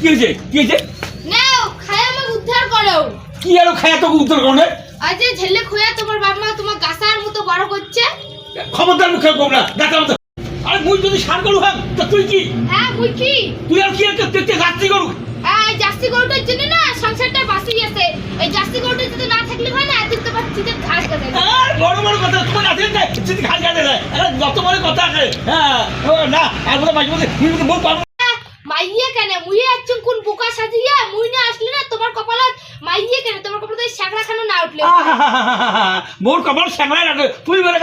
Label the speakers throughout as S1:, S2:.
S1: কি হয়েছে? কি হয়েছে?
S2: নাও খায় আমাকে উদ্ধার করো।
S1: কি আরও খায়া তোকে উত্তর করো
S2: আজ ছেলে খোয়া তোমার বাবা মা তোমার গাছার মতো বড় করছে।
S1: খবরদার মুখে কম না মতো। আরে মুই যদি সার গরু হাম তা তুই কি?
S2: হ্যাঁ মুই কি?
S1: তুই আর কি একটা দেখতে যাচ্ছি গরু?
S2: এই জার্সি গরুটার জন্য না সংসারটা বাঁচি আছে এই জার্সি গরুটা যদি না থাকলে হয় না এদিন তোমার চিতে ঘাস কাটে
S1: আর বড় বড় কথা তোমার না যদি খাল কাটে না আরে যত বড় কথা হ্যাঁ না আর বলে মাঝে মধ্যে মুই পাবো
S2: মাইয়ে কেন? মুই একজন কোন বোকা সাজিয়া মুই না আসলে না তোমার কপালত মাইয়ে কেন? তোমার কপালত শাকরা খানো না উঠলে।
S1: মোর কপাল শ্যামলাই রাখে তুই বলে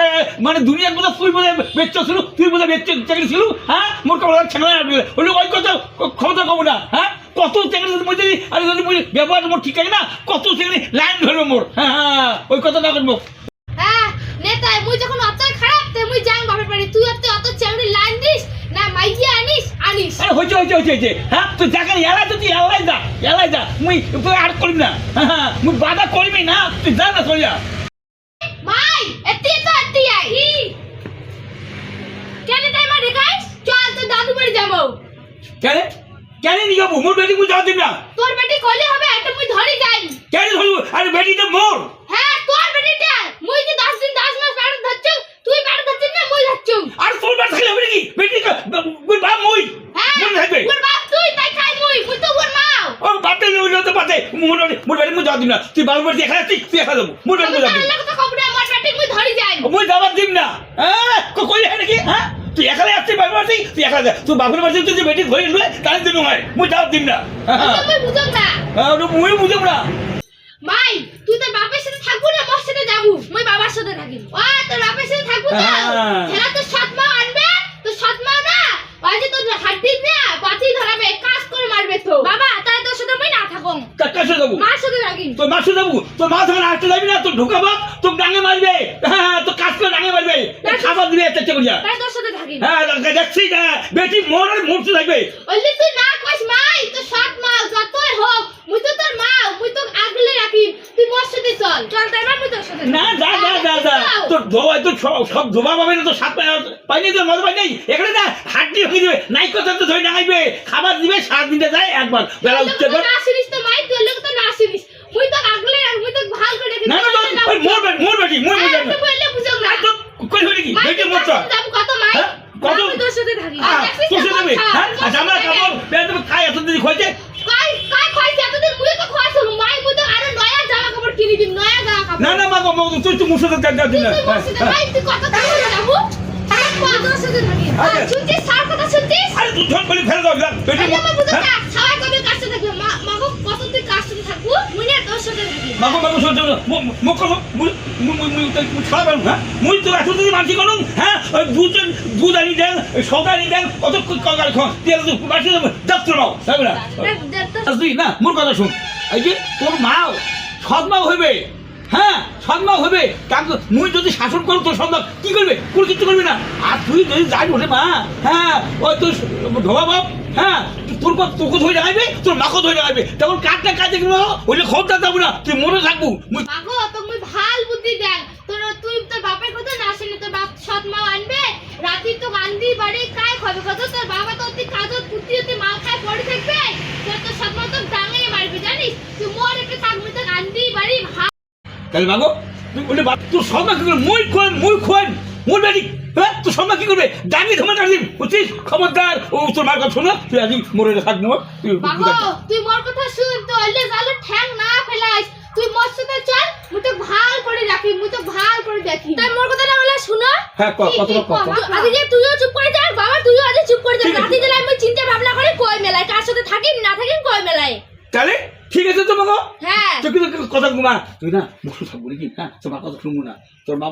S1: মানে দুনিয়ার মধ্যে তুই বলে বেচ্চ ছিল তুই বলে বেচ্চ চাকরি ছিল হ্যাঁ? মোর কপাল শ্যামলাই রাখবে ওই ওই কথা ক্ষমতা কম না হ্যাঁ? কত চাকরি যদি মই যদি, আর যদি ব্যবহার মোর ঠিক আছে না, কত চাকরি লাইন ধরবে মোর হ্যাঁ? হ্যাঁ ওই কথা না করব
S2: হ্যাঁ নেতাই মুই যখন অতই খারাপ তে মুই জান বাপের বাড়ি তুই অত অত চেউড়ি লাইন দিস না মাইয়ে আনিস
S1: হয়েছে হয়েছে হয়েছে হয়েছে হ্যাঁ তুই জায়গা এলাই তুই এলাই যা এলাই যা মুই তুই আর করবি না। হ্যাঁ মুই বাধা করবি না। তুই যা না চলে যা।
S2: মাই এতি তো এতি আই কেন তাই মা দেখাইস চল তো দাদু বাড়ি যাব।
S1: কেন? কেন নিয়ে যাব? মোর বেটি মুই না
S2: তোর বেটি কইলে হবে এটা মুই ধরে যাই।
S1: কেন ধরবো? আরে বেটিটা মোর।
S2: হ্যাঁ তোর বেটিটা। মুই যে 10 দিন 10 মাস বাড়ি ধরছু তুই বাড়ি ধরছিস না মুই ধরছু
S1: আর তোর বাড়ি থাকলে হবে নাকি? বেটি বাপ মুই
S2: হ্যাঁ
S1: মনে থাকবে
S2: ওর বাপ তুই তাই খাই মুই মুই তো ওর মা
S1: ও বাপটা লই লই তো পাতে মোর বাড়ি মোর বাড়ি মুই যাওয়া দিবি না। তুই বাবার বাড়ি এখানে আসছিস তুই একা যাব। মুই
S2: আমার বেটি মুই
S1: যাবার দিব না। হ্যাঁ? কো- কই হ্যাঁ নাকি? হ্যাঁ? তুই এখানে আসছিস বাবার বাড়ি তুই একা যা। তুই বাবার বাড়ি তুই যে বেটি ধরে আসবে তাহলে দিন হয়। মুই যাওয়ার দিব না। হ্যাঁ
S2: মুই
S1: হ্যাঁ মুই বুঝব না।
S2: মাই তুই তোর বাপের সাথে থাকব না মোর সাথে যাব? মুই বাবার সাথে থাকি। ও তোর বাপের সাথে থাকব না
S1: হ্যাঁ।
S2: তোর সৎ মা আনবে? তোর সৎ মা না? ওই যে তোর হাড্ডি না পাতি ধরাবে কাজ করে মারবে তো। বাবা
S1: কার যাব
S2: মার সাথে থাকি
S1: তোর মাসে যাব তোর মা তখন আসতে যাবি না? তোর ঢুকাবো তোর ডাঙে মারবে। হ্যাঁ তোর কাজ করে ডাঙে মারবে। খাবার দিবে একটা করিয়া
S2: তাই তোর সাথে থাকি
S1: হ্যাঁ দেখছি না বেটি মোর আর মরতে থাকবে।
S2: ওইলি তুই না কইস মাই তোর সৎ মা যতই হোক মুই তো তোর মা মুই তো আগলে রাখি। তুই মোর সাথে চল। চল তাই মুই তোর সাথে
S1: না যা যা যা যা। তোর ধোয়া তোর সব সব ধোবা পাবে না তোর সাত পাইনি তোর মজা পাই এখানে না হাড্ডি হয়ে দিবে। নাই কথা তো ধরে ডাঙাইবে। খাবার দিবে সাত দিনটা যায় একবার। বেলা উঠতে
S2: তুই না আসিস তো মাই তুই লোক তো না আসিস মুই তো আগলে রাখ মুই তো ভালো করে রাখি
S1: না না তোর ওই মোর বেটি মোর বেটি
S2: বললে বুঝাম না।
S1: তোর কই হয়ে কি? বেটি
S2: তুই কত মাই
S1: হ্যাঁ? কত?
S2: তোর সাথে থাকি।
S1: তোর সাথে যাবে হ্যাঁ?
S2: তোর
S1: আচ্ছা আমরা কাপড় বেড়ে খাই এত দিন খোঁজে
S2: কাই কাই খাইছে এতদিন মুই তো খাইছো মাই মুই তো আরও নয়া জামা কাপড় কিনে দিম নয়া জামা কাপড়।
S1: না না মা গো, মা গো, তুই তো মুসে দেখ দেখ না
S2: তো তুই কত থাকবি যাব তোর সাথে থাকি। শুনছিস? সার কথা শুনছিস?
S1: আরে তুই ধর করে ফেলে দাও বেটি মোর
S2: মা বুঝো
S1: হ্যাঁ?
S2: না সবাই কবে কার সাথে থাকবে মা মা গো কত তুই কার সাথে থাকব মুই না তোর সাথে থাকি
S1: মাগো মাগো মুখ ছাড়া হ্যাঁ? মুই তো এত দিন মানছি কোন হ্যাঁ? ওই দুধ দুধ আনি দেন সদা আনি দেন কত কাল খন তেল দেবো ডাক্তার তাই না না মোর কথা শুন। এই যে তোর মাও হইবে হ্যাঁ? হবে কারণ মুই যদি শাসন করো তোর সন্ধ্যা কি করবে? কোনো কিছু করবে না। আর তুই যদি যাই ওঠে মা হ্যাঁ? ওই তোর ঢোবা বাপ হ্যাঁ তোর পর তোকে ধরে রাখবে তোর মাকে ধরে রাখবে। তখন কাজটা কাজে গেল ওইলে খবরটা যাব না তুই মনে থাকব মুই
S2: মাগো তো মুই ভালো বুদ্ধি দেন। তোর তুই তোর বাপের কথা না শুনে তোর বাপ সৎ মা আনবে রাতি তো গান্ধি বাড়ি কাই খাবে কত তোর বাবা তো তুই কাজত পুতি তুই মা খায় পড়ে থাকবে। তোর তোর সৎ মা তো ডাঙে মারবে জানিস? তুই মোর একটা থাকবি তো গান্ধি বাড়ি
S1: তাহলে মাগো তুই বলে বাপ তোর সন্ধ্যা কি করবে মুই খোয়েন মুই খোয়েন মোর বাড়ি হ্যাঁ তোর সন্ধ্যা কি করবে? ডাকি ধমা ডাকি বুঝছিস? খবরদার। ও তোর মার কথা শোনো তুই আজ মরে থাক
S2: না তুই মোর কথা শুন তো। অল্লে জালো ঠ্যাং না ফেলাইস তুই মোর সাথে চল। মু তো ভালো করে রাখি মুই তো ভালো করে দেখি। তাই মোর কথা না বলে শুনো।
S1: হ্যাঁ ক কত কত
S2: আজকে তুইও চুপ করে যা বাবা তুইও আজ চুপ করে যা রাতে দিলে আমি চিন্তা ভাবনা করে কই মেলায় কার সাথে থাকিম না থাকিম কই মেলায়
S1: তাহলে ঠিক আছে তো মাগো
S2: হ্যাঁ
S1: তুই কিন্তু ঘুমা তুই না মুখ থাকব নাকি হ্যাঁ তোর মা কথা শুনব না। তোর মা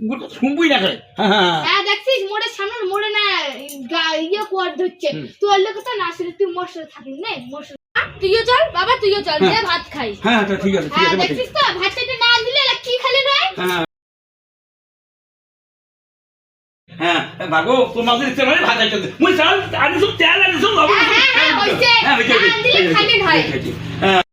S1: মুখের কথা শুনবই না করে হ্যাঁ হ্যাঁ
S2: হ্যাঁ। দেখছিস মোড়ে সামনে মোড়ে না ইয়ে কোয়ার ধরছে। তুই কথা না শুনে তুই মোর সাথে থাকিস নে মোর তুইও চল বাবা তুইও চল
S1: হ্যাঁ।
S2: যে ভাত খাই।
S1: হ্যাঁ ঠিক আছে ঠিক
S2: হ্যাঁ
S1: আছে
S2: দেখছিস তো ভাতটা না দিলে কি খালি নয়
S1: হ্যাঁ হ্যাঁ। ইচ্ছে মানে ভাত আইতে মুই চাল আনি সব তেল আনি সব
S2: হ্যাঁ, হ্যাঁ, হ্যাঁ, হইছে।
S1: হ্যাঁ হইছে
S2: খালি হয়।
S1: হ্যাঁ।